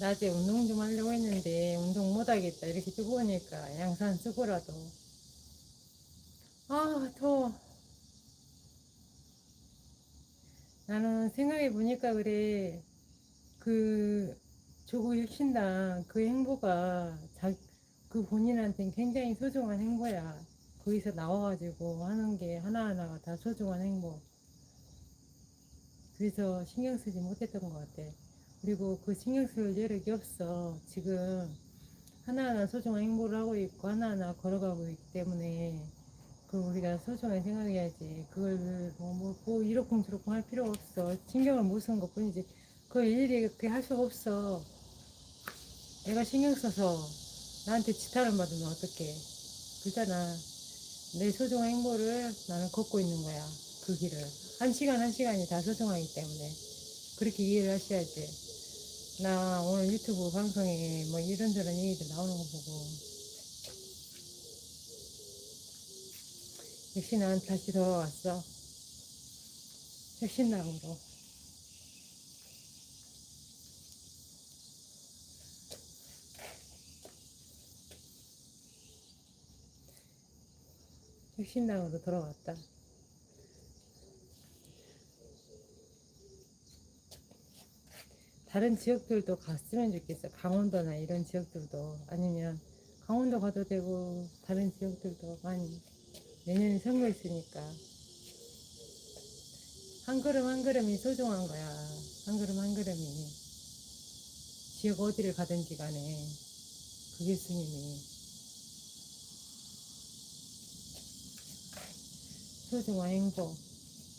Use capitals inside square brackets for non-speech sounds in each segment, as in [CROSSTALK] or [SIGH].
낮에 운동 좀 하려고 했는데 운동 못 하겠다. 이렇게 뜨거우니까 양산 쓰고라도 아 더워. 나는 생각해 보니까 그래. 그 조국 혁신당 그 행보가 자, 그 본인한테는 굉장히 소중한 행보야. 거기서 나와가지고 하는 게 하나하나가 다 소중한 행보. 그래서 신경 쓰지 못했던 것 같아 그리고 그 신경 쓸 여력이 없어. 지금 하나하나 소중한 행보를 하고 있고 하나하나 걸어가고 있기 때문에 그걸 우리가 소중하게 생각해야지. 그걸 뭐, 뭐, 뭐 이러쿵저러쿵 할 필요가 없어. 신경을 못쓴것 뿐이지. 그걸 일일이 그렇게 할 수가 없어. 내가 신경 써서 나한테 지탄을 받으면 어떡해. 그잖아. 내 소중한 행보를 나는 걷고 있는 거야. 그 길을. 한 시간 한 시간이 다 소중하기 때문에. 그렇게 이해를 하셔야지. 나 오늘 유튜브 방송에 뭐 이런저런 얘기들 나오는 거 보고 역시 난 다시 돌아왔어. 혁신당으로. 혁신당으로 돌아왔다 다른 지역들도 갔으면 좋겠어. 강원도나 이런 지역들도 아니면 강원도 가도 되고 다른 지역들도 많이 내년에 선거 있으니까 한 걸음 한 걸음이 소중한 거야. 한 걸음 한 걸음이 지역 어디를 가든지 간에 그 교수님이 소중한 행복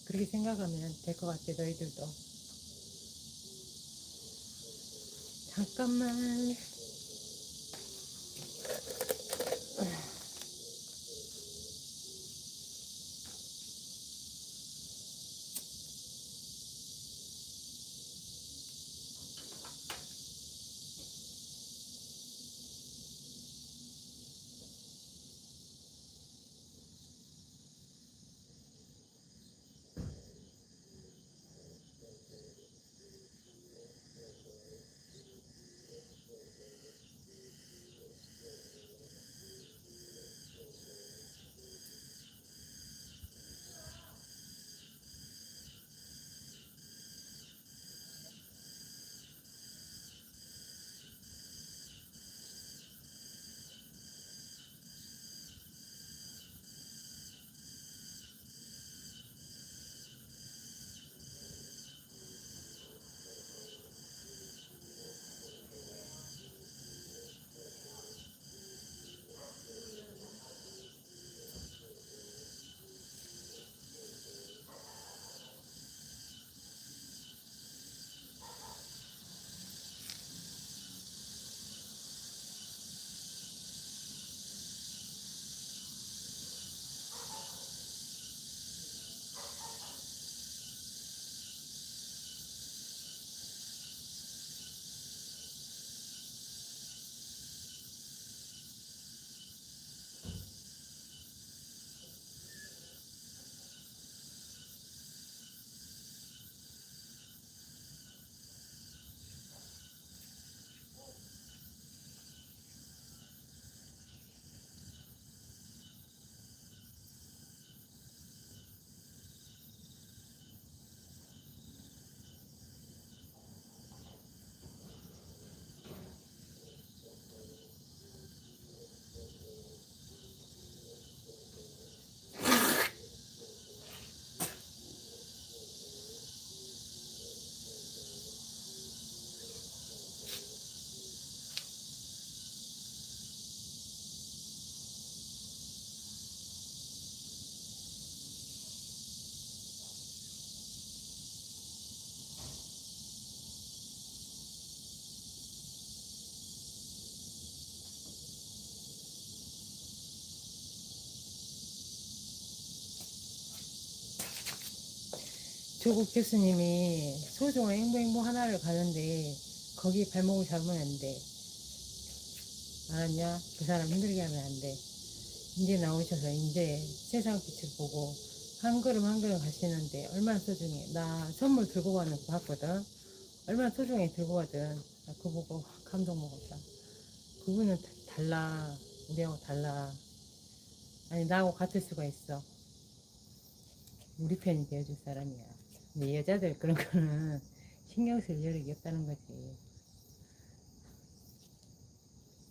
그렇게 생각하면 될 것 같아 너희들도. 잠깐만. 조국 교수님이 소중한 행보 행보 하나를 가는데 거기 발목을 잡으면 안 돼. 알았냐? 그 사람 힘들게 하면 안 돼. 이제 나오셔서 이제 세상 빛을 보고 한 걸음 한 걸음 가시는데 얼마나 소중해. 나 선물 들고 가는 거 봤거든. 얼마나 소중해 들고 가든. 나 그거 보고 감동 먹었다. 그분은 다- 달라. 우리하고 달라. 아니, 나하고 같을 수가 있어. 우리 편이 되어줄 사람이야. 근데 여자들 그런 거는 신경 쓸 여력이 없다는 거지.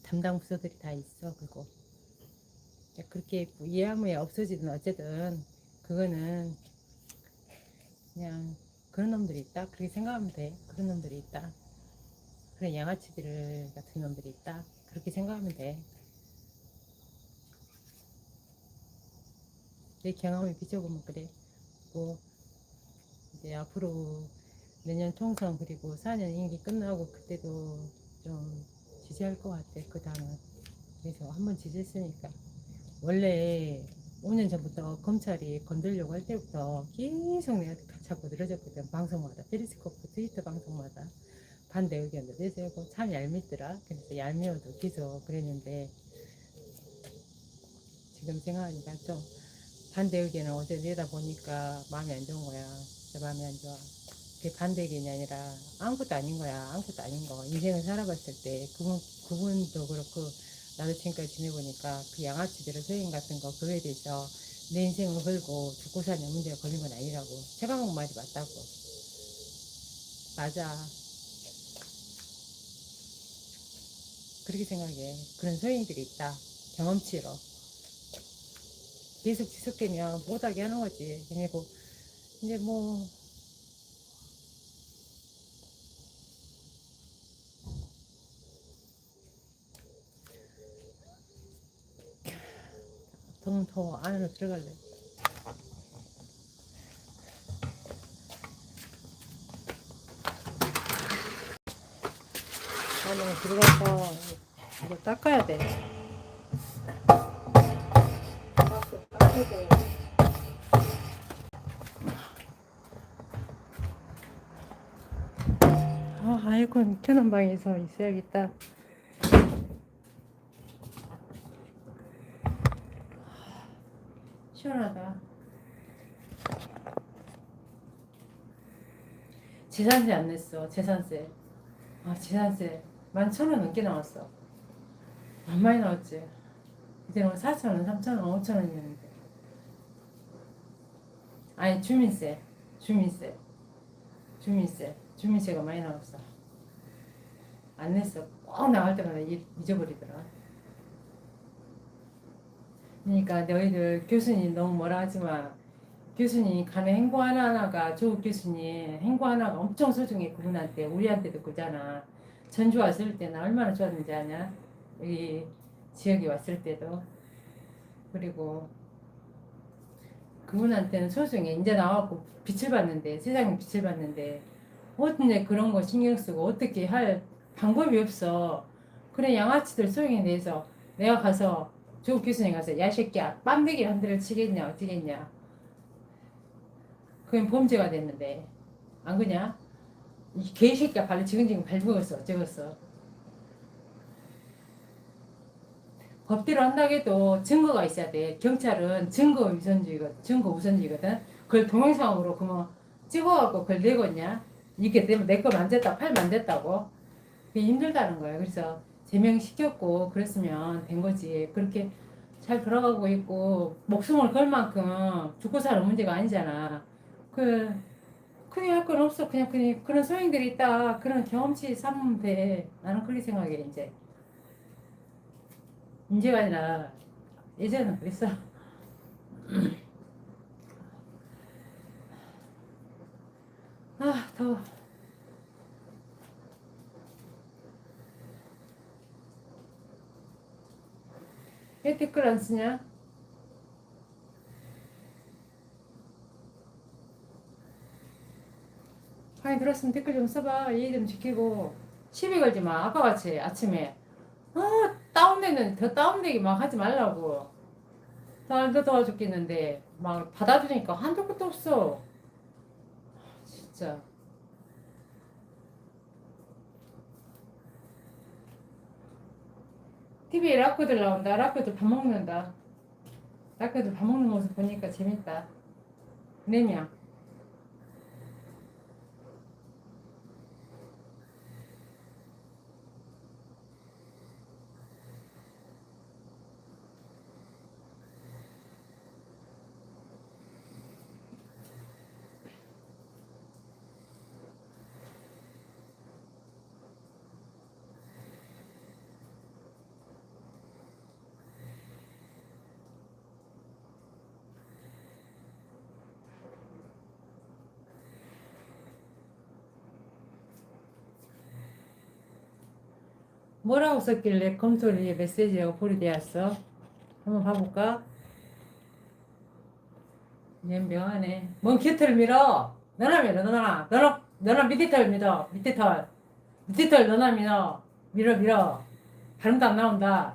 담당 부서들이 다 있어, 그거. 그렇게 이해하면 없어지든 어쨌든, 그거는 그냥 그런 놈들이 있다. 그렇게 생각하면 돼. 그런 놈들이 있다. 그런 양아치들 같은 놈들이 있다. 그렇게 생각하면 돼. 내 경험을 비춰보면 그래. 뭐 이제 앞으로 내년 총선 그리고 4년 임기 끝나고 그때도 좀 지지할 것 같아. 그 당은. 그래서 한번 지지했으니까. 원래 5년 전부터 검찰이 건들려고 할 때부터 계속 내가 자꾸 늘어졌거든. 방송마다. 페리스코프 트위터 방송마다. 반대 의견도 내세우고 참 얄밉더라. 그래서 얄미워도 계속 그랬는데 지금 생각하니까 좀 반대 의견을 어제 내다 보니까 마음이 안 좋은 거야. 그게 반대 의견이 아니라 아무것도 아닌 거야. 아무것도 아닌 거. 인생을 살아봤을 때 그분, 그분도 그렇고 나도 지금까지 지내보니까 그 양아치들의 소행 같은 거 그거에 대해서 내 인생을 걸고 죽고 사는 문제가 걸린 건 아니라고. 최강욱 말이 맞다고. 맞아. 그렇게 생각해. 그런 소행들이 있다. 경험치로. 계속 지속되면 못하게 하는 거지. 그리고 이제 뭐더 안으로 들어갈래. 안으로 들어가서 이거 닦아야 돼. 닦아야 돼. 아, 아이콘 켜놓은 방에서 있어야겠다. 시원하다. 재산세 안 냈어, 재산세. 아, 재산세. 만천원 넘게 나왔어. 안 많이 나왔지. 이제는 사천 원, 삼천 원, 오천 원이었는데. 아니, 주민세. 주민세. 주민세. 주민세가 많이 나왔어. 안 냈어. 꼭 나갈 때마다 잊- 잊어버리더라. 그러니까 너희들 교수님 너무 뭐라 하지 마. 교수님 가는 행보 하나하나가 조국 교수님 행보 하나가 엄청 소중해 그분한테 우리한테도 그잖아. 전주 왔을 때는 얼마나 좋았는지 아냐? 여기 지역에 왔을 때도 그리고 그분한테는 소중해. 이제 나와갖고 빛을 봤는데 세상에 빛을 봤는데 어떻게 그런 거 신경 쓰고 어떻게 할 방법이 없어. 그래 양아치들 소용에 대해서 내가 가서 조국 교수님 가서 야 새끼야 빰대기 한 대를 치겠냐 어찌겠냐. 그건 범죄가 됐는데. 안 그냐? 이 개새끼야 발로 지근지근 밟으겠어 어쩌겠어. 법대로 한다고 해도 증거가 있어야 돼. 경찰은 증거 우선주의거든 증거 우선주의거든. 그걸 동영상으로 그만 찍어갖고 그걸 내겠냐? 이게 되면 내 거 만졌다 팔 만졌다고 그게 힘들다는 거예요. 그래서 제명시켰고 그랬으면 된 거지. 그렇게 잘 돌아가고 있고 목숨을 걸 만큼 죽고 사는 문제가 아니잖아. 그 그냥 할건 없어. 그냥 그냥 그런 소행들이 있다. 그런 경험치 삼으면 돼 나는 그렇게 생각해 이제. 이제가 아니라 예전에는 그랬어. [CLEARS THROAT] 아 더워 왜 댓글 안 쓰냐? 많이 들었으면 댓글 좀 써봐. 이해 좀 지키고. 시비 걸지 마. 아까 같이 아침에. 아, 다운되는, 더 다운되기 막 하지 말라고. 나도 도와 죽겠는데. 막 받아주니까 한도 끝도 없어. 진짜. TV에 라커들 나온다. 라커들 밥 먹는다. 라커들 밥 먹는 모습 보니까 재밌다. 네 명. 뭐라고 썼길래 검소리에 메시지가 보리되었어? 한번 봐볼까? 얘 명하네. 뭔 깃털 밀어? 너나 밀어, 너나. 너나, 너나 밑에 털 밀어. 밑에 털. 밑에 털 너나 밀어. 밀어, 밀어. 발음도 안 나온다.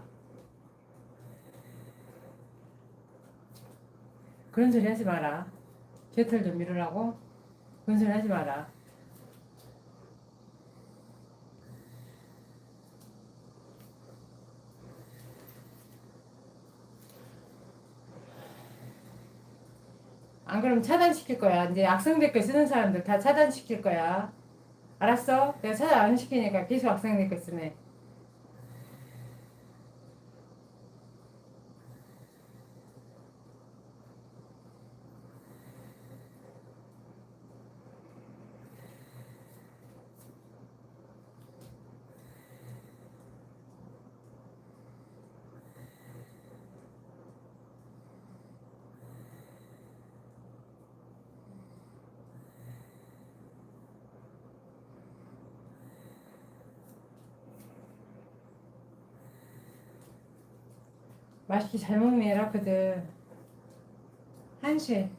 그런 소리 하지 마라. 깃털 좀 밀으라고? 그런 소리 하지 마라. 안 그러면 차단시킬 거야. 이제 악성 댓글 쓰는 사람들 다 차단시킬 거야. 알았어? 내가 차단 안 시키니까 계속 악성 댓글 쓰네. 맛있게 잘 먹네, 라크들. 한시.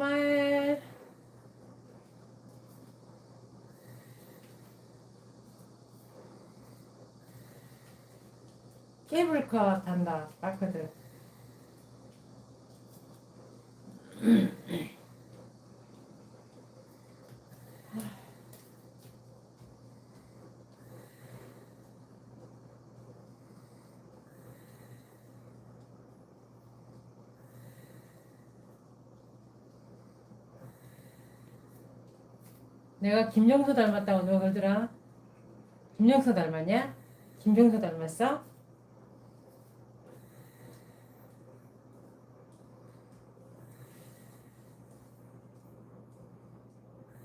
스마일. 케이블카 탄다, 라크들. 내가 김정수 닮았다고 누가 그러더라? 김정수 닮았냐? 김정수 닮았어?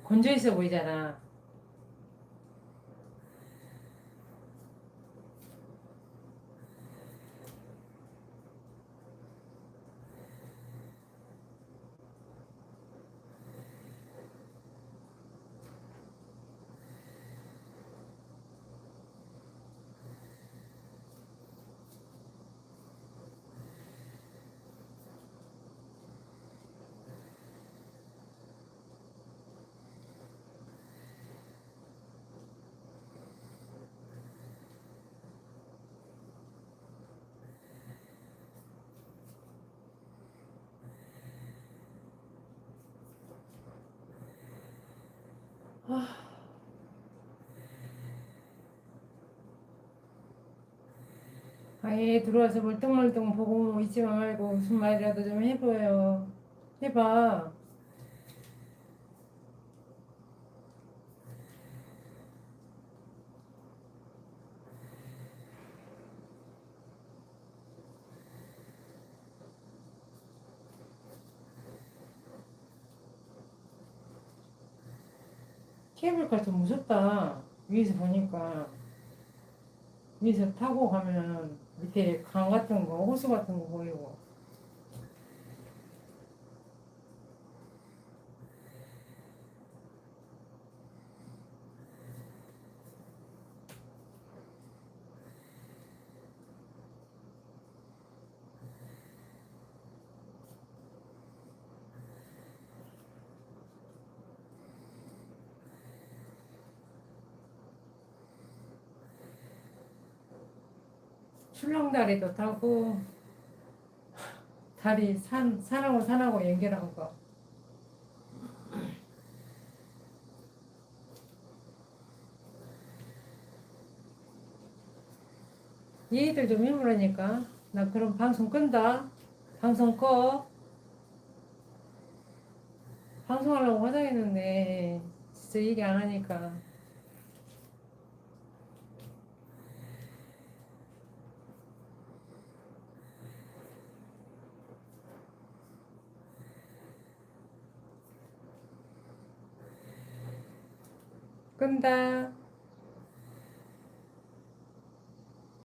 건조 있어 보이잖아. 아예 들어와서 멀뚱멀뚱 보고 있지 말고 무슨 말이라도 좀 해봐요. 해봐. 케이블카 좀 무섭다. 위에서 보니까. 위에서 타고 가면 밑에 강 같은 거, 호수 같은 거 보이고. 출렁다리도 타고 다리 산 산하고 산하고 연결한 거. 얘들 좀 힘들으니까 나 그럼 방송 끈다. 방송 꺼. 방송하려고 화장했는데 진짜 얘기 안 하니까 끈다.